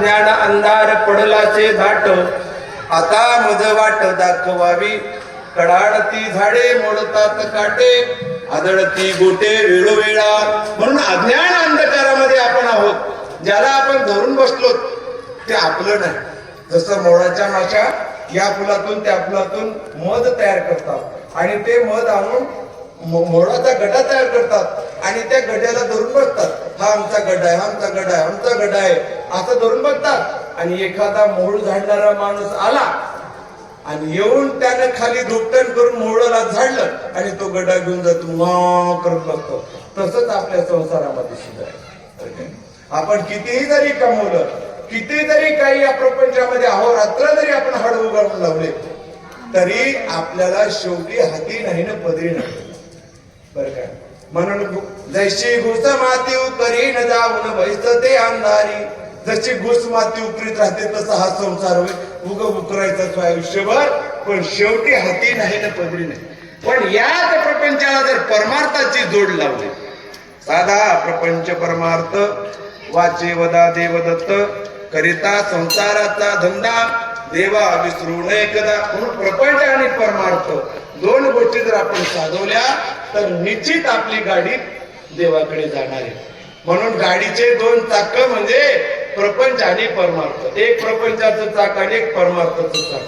अज्ञान अंधार पडलाचे धाट आता मज वाट दाखवावी. कडाडती झाडे मोडतात काटे. आदळती गोटे वेळोवेळा. म्हणून अज्ञान अंधकारामध्ये आपण आहोत. ज्याला आपण धरून बसलो ते आपलं नाही. जसं मोळाच्या माशा या फुलातून त्या फुलातून मध तयार करतात. आणि ते मध आणून मोळाचा गडा तयार करतात. आणि त्या गड्याला धरून बसतात. हा आमचा गड्डा आहे हा आमचा गड्डा आहे आमचा गड्डा आहे. असं धरून बघतात. आणि एखादा मोळ झाडणारा माणूस आला आणि येऊन त्यानं खाली दुपटण करून मोळला झाडलं आणि तो गड्डा घेऊन जातो मा करत बसतो. तसंच आपल्या संसारामध्ये सुद्धा आहे. आपण कितीही जरी कमवलं किती जरी काही या प्रपंचामध्ये अहोरात्र जरी आपण हड उघडून लावले तरी आपल्याला शेवटी हाती नाही ना पदरी नाही. बर काय म्हणून जैशी घुस माती करीन जाऊन बैस ते अंधारी. जशी घुस माती उकरीत राहते तसा हा संसार होईल उग उकरायचाच आयुष्यभर पण शेवटी हाती नाही ना पदरी नाही. पण याच प्रपंचाला जर परमार्थाची जोड लावली साधा प्रपंच परमार्थ वाचे वदा देवदत्त करिता संसाराचा धंदा देवा विसरू नये कदा. म्हणून प्रपंच आणि परमार्थ दोन गोष्टी जर आपण साधवल्या तर निश्चित आपली गाडी देवाकडे जाणार आहे. म्हणून गाडीचे दोन चाक म्हणजे प्रपंच आणि परमार्थ. एक प्रपंचाचं चाक आणि एक परमार्थाचं चाक.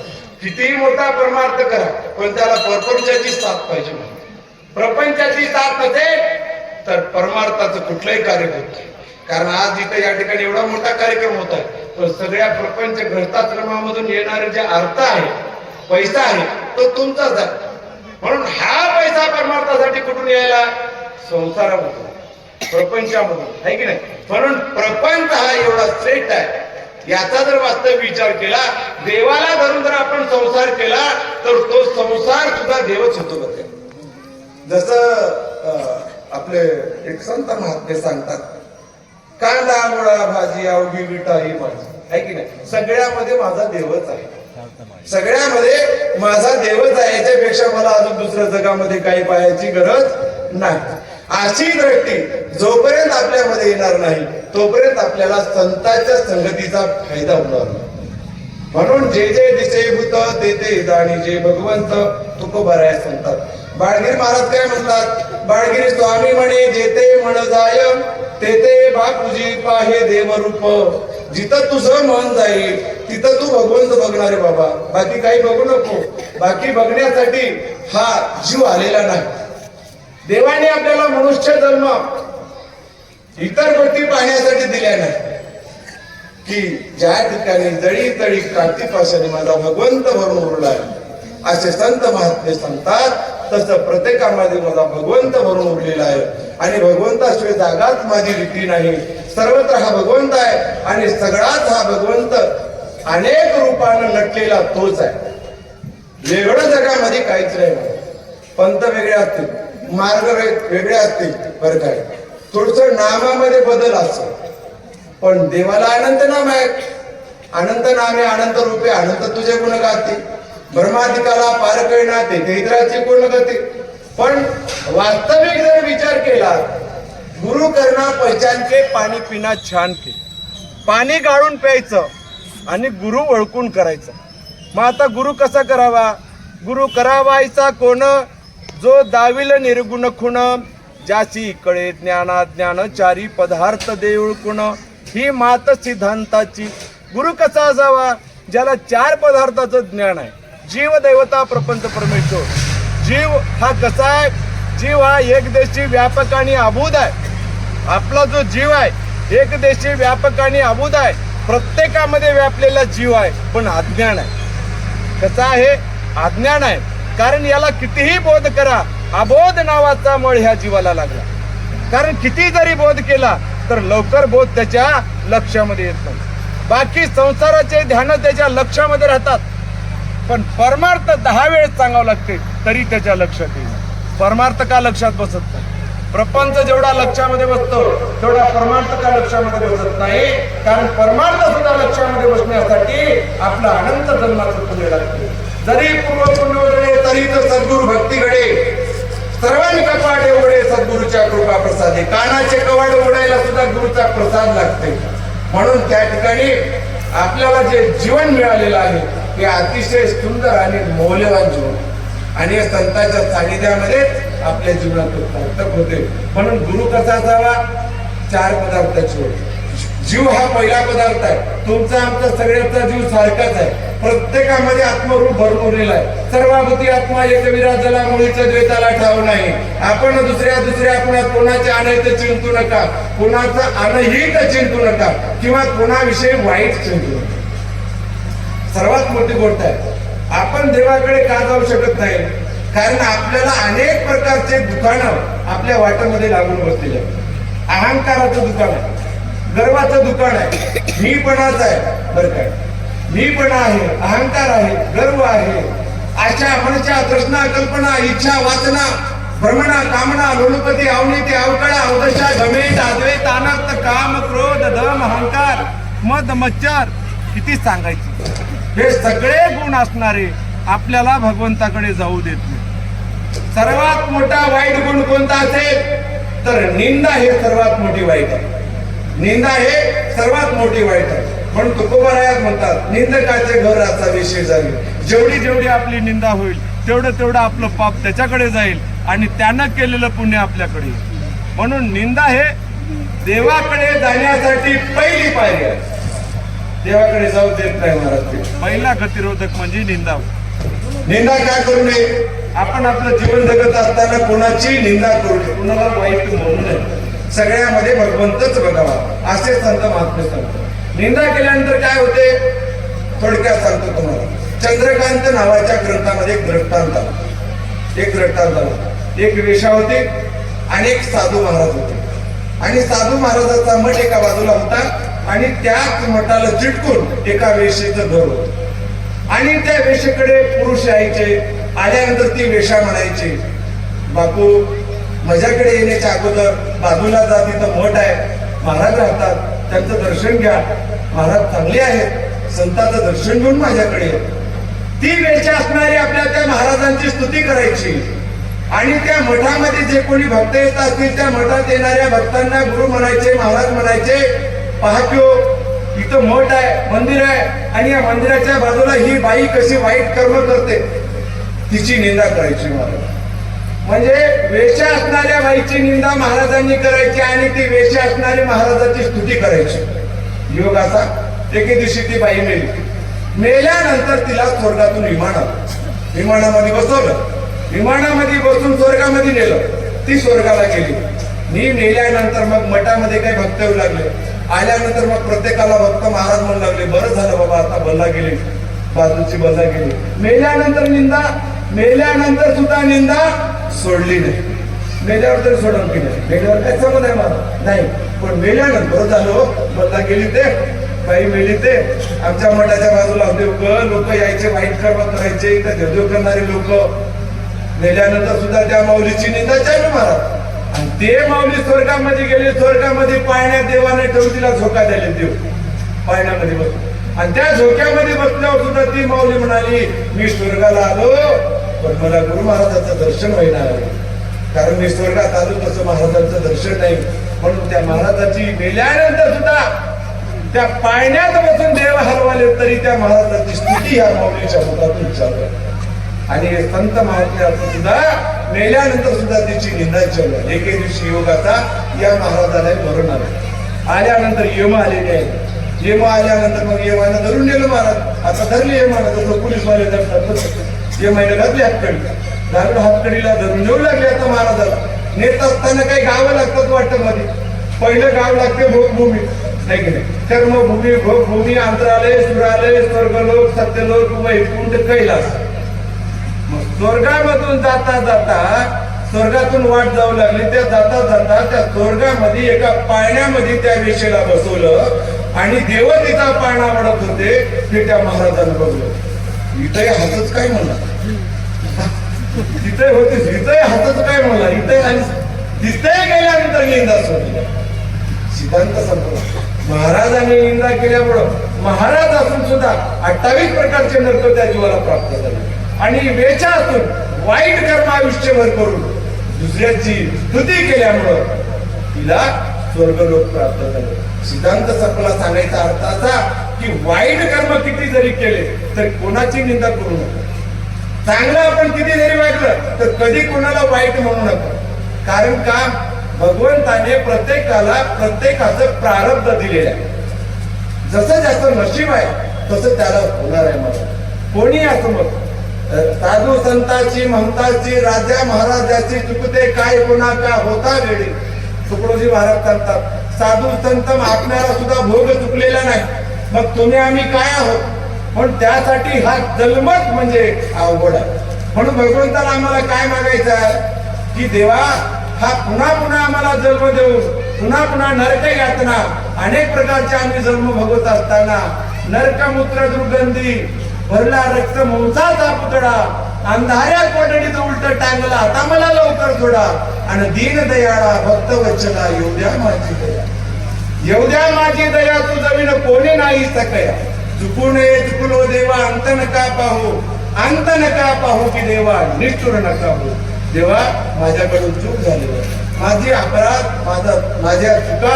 कितीही मोठा परमार्थ करा पण त्याला प्रपंचाची साथ पाहिजे म्हणून. प्रपंचाची साथ नसेल तर परमार्थाचं कुठलंही कार्य होत नाही. कारण आज इथं या ठिकाणी एवढा मोठा कार्यक्रम होत आहे तर सगळ्या प्रपंच घरताश्रमामधून येणारे जे अर्थ आहे पैसा आहे तो तुमचाच आहे. म्हणून हा पैसा परमार्थासाठी कुठून यायला? संसारामधून. प्रपंचामधून आहे की नाही? म्हणून प्रपंच हा एवढा श्रेष्ठ आहे. याचा जर वास्तव विचार केला देवाला धरून जर आपण संसार केला तर तो संसार सुद्धा देवच होतो बघा जसं आपले एक संत महात्मे सांगतात कांदा मुळा भाजी अवघी विटा ही माझी आहे की नाही? सगळ्यामध्ये माझा देवच आहे. सगळ्यामध्ये माझा देवच आहे याच्यापेक्षा मला अजून दुसऱ्या जगामध्ये काही पाहायची गरज नाही. अशी दृष्टी जोपर्यंत आपल्यामध्ये येणार नाही तोपर्यंत आपल्याला संतांच्या संगतीचा फायदा होणार नाही. म्हणून जे जे दिसेभूत ते ते जाणी जे भगवंत तुको सांगतात. बाळगिरी महाराज काय म्हणतात? बाळगिरी स्वामी म्हणे जेते म्हण जाय ते बापूजी पाहे देवरूप. जिथं तुझं मन जाईल तिथं तू भगवंत बघणार आहे बाबा. बाकी काही बघू नको. बाकी बघण्यासाठी हा जीव आलेला नाही. देवाने आपल्याला मनुष्य जन्म इतर गोष्टी पाहण्यासाठी दिल्या नाही. की ज्या ठिकाणी जळी तळी क्रांतीपाशाने माझा भगवंत भरून उरला आहे असे संत महात्मे सांगतात तसं प्रत्येकामध्ये माझा भगवंत भरून उरलेला आहे. आणि भगवंताशिवाय जागाच माझी रीती नाही. सर्वत्र हा भगवंत आहे आणि सगळाच हा भगवंत अनेक रूपानं नटलेला तोच आहे. वेगळं जगामध्ये काहीच नाही. पंत वेगळे असतील. मार्ग वेगळे असतील बरं काय थोडस नामामध्ये बदल असतो पण देवाला अनंत नाम आहे. अनंत नामे अनंत रूपे अनंत तुझे गुण गाते. ब्रह्माधिकाला पार कळणार ते दैत्राचे गुण गाते. पण वास्तविक जर विचार केला गुरु करना पहचान के पाणी पिना छान के पाणी गाळून प्यायचं आणि गुरु ओळखून करायचं. मग आता गुरु कसा करावा? गुरु करावायचा कोण? जो दाविल निर्गुण खुण ज्याची कळे ज्ञाना ज्ञानचारी पदार्थ देऊळ कुण ही मात सिद्धांताची. गुरु कसा असावा? ज्याला चार पदार्थाचं ज्ञान आहे. जीव देवता प्रपंच परमेश्वर. जीव हा कसा आहे? जीव हा एक देशी व्यापक आणि अभूत आहे. आपला जो जीव आहे एक देशी व्यापक आणि अभूत आहे. प्रत्येकामध्ये व्यापलेला जीव आहे पण अज्ञान आहे. कसा आहे? अज्ञान आहे. कारण याला कितीही बोध करा अबोध नावाचा मळ ह्या जीवाला लागला. कारण किती जरी बोध केला तर लवकर बोध त्याच्या लक्षामध्ये येत नाही. बाकी संसाराचे ध्यान त्याच्या लक्षामध्ये राहतात. पण परमार्थ दहा वेळेस सांगावं लागते तरी त्याच्या लक्षात येईल परमार्थ का लक्षात बसत नाही? प्रपंच जेवढा लक्षामध्ये बसतो तेवढा परमार्थ का लक्षामध्ये बसत नाही? कारण परमार्थ सुद्धा लक्षामध्ये बसण्यासाठी आपला अनंत जन्माचं पुण्य लागते. जरी पूर्व पुण्य अंतरित सद्गुरु भक्ती घडे सर्वांनी कपाट उघडे सद्गुरूच्या कृपा प्रसादे. कानाचे कवाड उघडायला सुद्धा गुरुचा प्रसाद लागते. म्हणून त्या ठिकाणी आपल्याला जे जीवन मिळालेलं आहे ते अतिशय सुंदर आणि मौल्यवान जीवन. आणि या संतांच्या सानिध्यामध्ये आपल्या जीवनात सार्थक होते. म्हणून गुरु कसा असावा चार पदार्थाची जीव हा पहिला पदार्थ आहे. तुमचा आमचा सगळ्यांचा जीव सारखाच आहे. प्रत्येकामध्ये आत्मरूप भरपूरलेला आहे. सर्वाभूती आत्मा एक विराजला मुळीचं द्वेताला ठाव नाही. आपण दुसऱ्या दुसऱ्या आपण कोणाचे आनंद चिंतू नका. कोणाचं अनहित चिंतू नका. किंवा कोणाविषयी वाईट चिंतू नका. सर्वात मोठी गोष्ट आहे. आपण देवाकडे का जाऊ शकत नाही? कारण आपल्याला अनेक प्रकारचे दुकानं आपल्या वाट्यामध्ये लागून बसलेले अहंकाराचं दुकान आहे. गर्वाचं दुकान आहे. मीपणाचं आहे. बरं काय मीपणा आहे अहंकार आहे गर्व आहे. आशा मनच्या तृष्णा कल्पना इच्छा वाचना भ्रमणा कामना लोलपती अवनीती अवकळा अवदशा गमेट अद्वैत अनर्थ काम क्रोध दम अहंकार मद मच्छर किती सांगायची? हे सगळे गुण असणारे आपल्याला भगवंताकडे जाऊ देत नाही. सर्वात मोठा वाईट गुण कोणता असेल? तर निंदा हे सर्वात मोठी वाईट आहे. निंदा हे सर्वात मोठी वाईट आहे. म्हणून तुकोबारायात म्हणतात निंदकाचे घर असा विषय झाले जेवढी जेवढी आपली निंदा होईल तेवढं तेवढं आपलं पाप त्याच्याकडे जाईल आणि त्यानं केलेलं पुण्य आपल्याकडे म्हणून निंदा हे देवाकडे जाण्यासाठी पहिली पायरी आहे. देवाकडे जाऊ देत नाही महाराज ते. पहिला गतिरोधक म्हणजे निंदा. निंदा काय करू नये? आपण आपलं जीवन जगत असताना कोणाची निंदा करू नये. कुणाला वाईट म्हणू नये. सगळ्यामध्ये भगवंतच बघावा. असे संत महात्मे सांगतात. निंदा केल्यानंतर काय होते? थोडक्यात सांगतो तुम्हाला. चंद्रकांत नावाच्या ग्रंथामध्ये एक दृष्टांत आला. एक दृष्टांत आला. एक वेशा होते आणि एक साधू महाराज होते. आणि साधू महाराजाचा मठ एका बाजूला होता आणि त्याच मठाला चिटकून एका वेशेचं घर होत. आणि त्या वेशेकडे पुरुष यायचे. आल्यानंतर ती वेशा म्हणायची बापू माझ्याकडे येण्याच्या अगोदर बाजूला जा तिथं मठ आहे. महाराज राहतात. त्यांचं दर्शन घ्या. महाराज चांगले आहेत. संतांचं दर्शन घेऊन माझ्याकडे ती वेशा असणारी आपल्या त्या महाराजांची स्तुती करायची. आणि त्या मठामध्ये जे कोणी भक्त येत असतील त्या मठात येणाऱ्या भक्तांना गुरु म्हणायचे महाराज म्हणायचे पाहतो इथं मठ आहे मंदिर आहे आणि या मंदिराच्या बाजूला ही बाई कशी वाईट कर्म करते. तिची निंदा करायची महाराज. म्हणजे वेशा असणाऱ्या बाईची निंदा महाराजांनी करायची आणि ती वेशा असणारी महाराजाची स्तुती करायची. योग असा एके दिवशी ती बाई मेली. मेल्यानंतर तिला स्वर्गातून विमान आलं विमानामध्ये बसवलं. विमानामध्ये बसून स्वर्गामध्ये नेलं. ती स्वर्गाला गेली. मी नेल्यानंतर मग मठामध्ये काही भक्त येऊ लागले. आल्यानंतर मग प्रत्येकाला भक्त महाराज म्हणू लागले बरं झालं बाबा आता बल्ला गेली. बाजूची बल्ला गेली. मेल्यानंतर निंदा मेल्यानंतर सुद्धा निंदा सोडली नाही. मेल्यावर तरी सोडून की नाही मेल्यावर काय समज आहे मला? नाही. पण मेल्यानंतर बरं बदला गेली ते. बाई मेली ते. आमच्या मठाच्या बाजूला होते लोक. यायचे वाईट कर्म करायचे. इथं देवदेव करणारे लोक. मेल्यानंतर सुद्धा त्या माऊलीची निंदा चालू महाराज आणि ते माऊली स्वर्गामध्ये गेले. स्वर्गामध्ये पाळण्यात देवाने ठेवून तिला झोका द्यायला देव. पाळण्यामध्ये बसून. आणि त्या झोक्यामध्ये बसल्यावर सुद्धा ती माऊली म्हणाली मी स्वर्गाला आलो. पण मला गुरु महाराजांचं दर्शन होईना आहे. कारण मी स्वर्गात आलो तसं महाराजांचं दर्शन नाही. म्हणून त्या महाराजाची मेल्यानंतर सुद्धा त्या पाळण्यात बसून देव हरवाले तरी त्या महाराजांची स्थिती या माऊलीच्या मुखातून चालू आहे. आणि हे संत महात्म्याचं सुद्धा मेल्यानंतर सुद्धा तिची निंदा चालू एके दिवशी योगाचा या महाराजाला मरण आलं आल्यानंतर यम आलेले आहे यम आल्यानंतर मग यमानं धरून नेलं महाराज. आता धरले यमानं जसं पोलीसवाले धरतात. यमाने घातली हातकडी घालून हातकडीला धरून येऊ लागले आता महाराजाला. नेत असताना काही गावं लागतात वाटतं मध्ये पहिलं गाव लागते भोगभूमी. नाही की नाही? कर्मभूमी भोगभूमी अंतरालय सुरालय स्वर्गलोक सत्यलोक वैकुंठ कैलास. मग स्वर्गामधून जाता जाता स्वर्गातून वाट जाऊ लागली. त्या जाता जाता त्या स्वर्गामध्ये एका पाळण्यामध्ये त्या वेशेला बसवलं आणि देव तिचा पाळणा वाढत होते ते त्या महाराजांना बघलं. इथे हातच काय म्हणला? तिथे होते इथे हातच काय म्हणला इथे तिथे गेल्यानंतर निंदा सोडली सिद्धांत संपला. महाराजांनी निंदा केल्यामुळं महाराज असून सुद्धा अठ्ठावीस प्रकारचे नर्क त्या जीवाला प्राप्त झाले. आणि वेचा असून वाईट कर्म आयुष्यभर करून दुसऱ्याची स्तुती केल्यामुळं तिला स्वर्गलोक प्राप्त झाले. सिद्धांत संपला सांगायचा अर्थ असा की वाईट कर्म किती जरी केले तर कोणाची निंदा करू नका. चांगलं आपण किती जरी वाटलं तर कधी कोणाला वाईट म्हणू नका. कारण का? भगवंताने प्रत्येकाला प्रत्येकाचं प्रारब्ध दिलेलं आहे. जसं ज्याचं नशीब आहे तसं त्याला होणार आहे मला कोणी असं मग साधू संताची महंताची राजा महाराजाची चुकते काय कोणा का होता वेळी. तुकडोजी महाराज सांगतात साधू संत आपल्याला सुद्धा भोग चुकलेला नाही. मग तुम्ही आम्ही काय आहोत? पण त्यासाठी हा जलमत म्हणजे अवघड आहे. म्हणून भगवंताला आम्हाला काय मागायचं आहे? की देवा हा पुन्हा पुन्हा आम्हाला जन्म देऊन पुन्हा पुन्हा नरक यातना अनेक प्रकारचे आम्ही जन्म भोगत असताना नरकमूत्र दुर्गंधी भरला रक्त मंसाचा पुतळा अंधाऱ्या कोठडीत उलट टांगला आता मला लवकर थोडा आणि दीन दयाळा भक्त वचला येऊ माझी दया. येऊ द्या माझी दया तू जमीन कोणी नाही सकया. चुकू नये चुकलो देवा अंत नका पाहू. अंत नका पाहू की देवा निष्ठुर नका हो देवा माझ्याकडून चूक झाली माझी अपराध माझा माझ्या चुका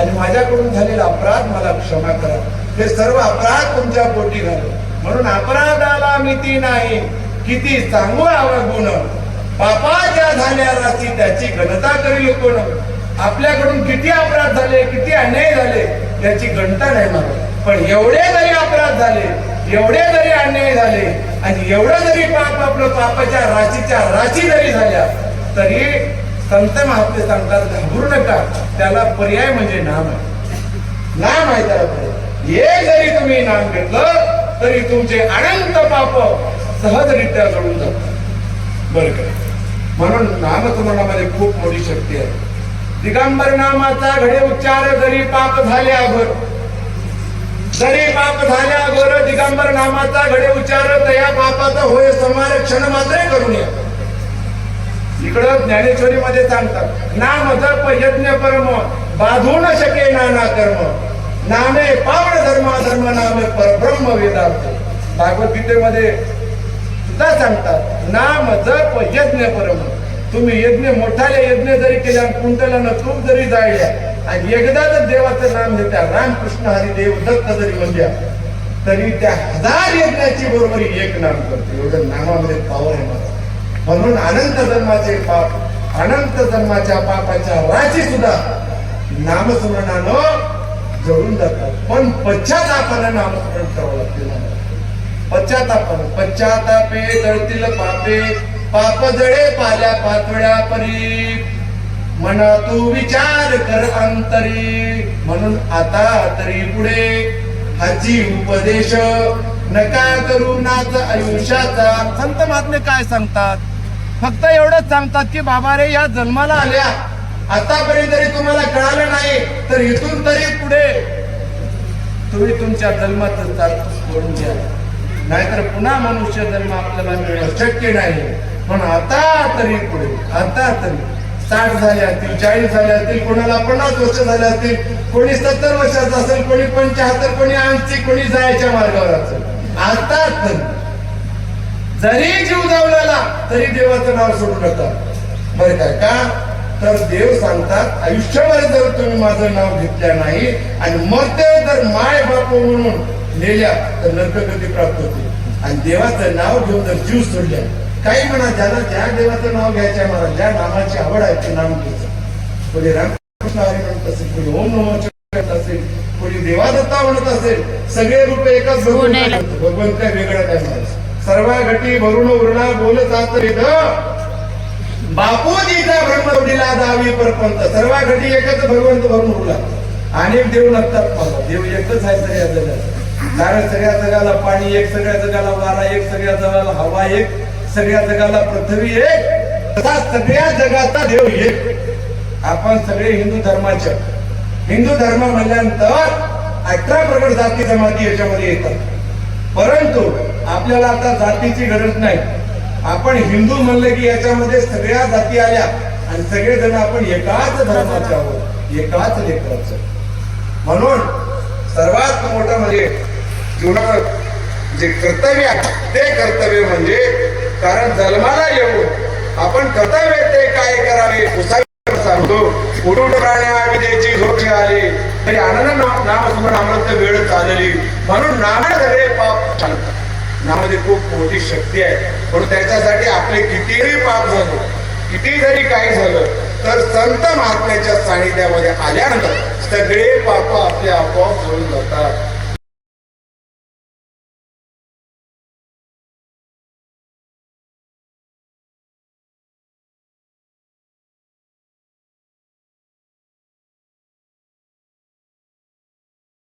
आणि माझ्याकडून झालेला अपराध मला क्षमा करा. हे सर्व अपराध तुमच्या पोटी घालू म्हणून अपराधाला मिती नाही. किती सांगू गुण. पापाच्या झाल्या राशी त्याची घनता करील कोण? आपल्याकडून किती अपराध झाले किती अन्याय झाले त्याची गणता नाही मला पण एवढे जरी अपराध झाले एवढे जरी अन्याय झाले आणि एवढं जरी पाप आपलं पापाच्या राशीच्या राशी जरी झाल्या तरी संत महात्मे सांगतात घाबरू नका त्याला पर्याय म्हणजे नाम आहे. नाम आहे त्याला पर्याय. एक जरी तुम्ही नाम घेतलं तरी तुमचे अनंत पाप सहजरित्या जळून जातात. बरं का? म्हणून नामस्मरणामध्ये खूप मोठी शक्ती आहे. दिगंबर नामाचा घडे उच्चार जरी पाप झाल्यावर सरी पाप झाल्यावर दिगंबर नामाचा घडे उच्चार तया पापाचा होय समार क्षण मात्र करून या. इकडं ज्ञानेश्वरी मध्ये सांगतात नाम जप यज्ञ परम बाधू न शके नाना कर्म. नामे पावण धर्म धर्म नामे परब्रह्म वेदार्थ भागवत गीतेमध्ये सुद्धा सांगतात नाम जप यज्ञ परम. तुम्ही यज्ञ मोठाले यज्ञ जरी केल्या कुंटला तूप जरी जाळल्या आणि एकदा जर देवाचं नाम घेत्या रामकृष्ण हरी देव दत्त जरी म्हणल्या तरी त्या हजार यज्ञाची बरोबरी एक नाम करते. एवढं नामामध्ये पावर आहे मला म्हणून अनंत जन्माचे पाप अनंत जन्माच्या पापाच्या राशी सुद्धा नामस्मरणानं जळून जातात. पण पश्चातापानं नामस्मरण करावं लागते मला. पश्चातापानं. पश्चातापे जळतील पापे पाप जळे पाल्या पातळ्या परी. मना तू विचार कर अंतरी. म्हणून आता तरी पुढे. हाची उपदेश नका करू नाच आयुष्याचा. संत महात्मे काय सांगतात? फक्त एवढंच सांगतात की बाबा रे या जन्माला आल्या. आतापर्यंत जरी तुम्हाला कळालं नाही तर इथून तरी पुढे. तुम्ही तुमच्या जन्माचं चालूस करून घ्या नाहीतर पुन्हा मनुष्य जन्म आपल्याला मिळणं शक्य नाही. म्हणून आता तरी पुढे. आता तरी. साठ झाले असतील चाळीस झाले असतील कोणाला पन्नास वर्ष झाले असतील कोणी सत्तर वर्षाचा असेल कोणी पंच्याहत्तर कोणी ऐंशी कोणी जायच्या मार्गावर असेल. आताच जरी जीव जावलेला तरी देवाचं नाव सोडू नका बरं काय का? तर देव सांगतात आयुष्यभर जर तुम्ही माझं नाव घेतल्या नाही आणि मग ते जर माय बाप म्हणून नेल्या तर नरकगती प्राप्त होते आणि देवाचं नाव घेऊन जर जीव सोडल्या काही म्हणा ज्याला ज्या देवाचं नाव घ्यायचं आहे मला ज्या नामाची आवड आहे ते नाम घ्यायचं कोणी रामकृष्ण हरी म्हणत असेल कोणी ओम नमः असेल कोणी देवादत्ता म्हणत असेल सगळे रूप एकाच भगवंत भगवंत काय वेगळं काय म्हणत सर्व घटी भरून उरला बोलत जात वेद बापूजीचा ब्रह्मवडीला दावी परपंत. सर्व घटी एकच भगवंत भरून उरला. अनेक देव नसतात मला देव एकच आहे सगळ्या जगात. कारण सगळ्या जगाला पाणी एक सगळ्या जगाला वारा एक सगळ्या जगाला हवा एक. सगळ्या जगाला पृथ्वी एक तसा सगळ्या जगाचा देव एक. आपण सगळे हिंदू धर्माचे. हिंदू धर्म म्हणल्यानंतर अठरा प्रगट जाती जमाती याच्यामध्ये येतात. परंतु आपल्याला आता जातीची गरज नाही. आपण हिंदू म्हणलं की याच्यामध्ये सगळ्या जाती आल्या आणि सगळेजण आपण एकाच धर्माचे आहोत. एकाच लेकराचं. म्हणून सर्वात मोठं म्हणजे जीवनावर जे कर्तव्य आहे ते कर्तव्य म्हणजे कारण जन्माला येऊन आपण कर्तव्य ते काय करावे उसावी सांगतो. उडून राहण्या विजेची झोप आली तरी आनंद नाम नामस्मरण अमृत वेळ चालली. म्हणून नाम झाले पाप चालतात नामध्ये खूप मोठी शक्ती आहे. पण त्याच्यासाठी आपले कितीही पाप झाले किती जरी काही झालं तर संत महात्म्याच्या सानिध्यामध्ये आल्यानंतर सगळे पाप आपले आपोआप होऊन जातात.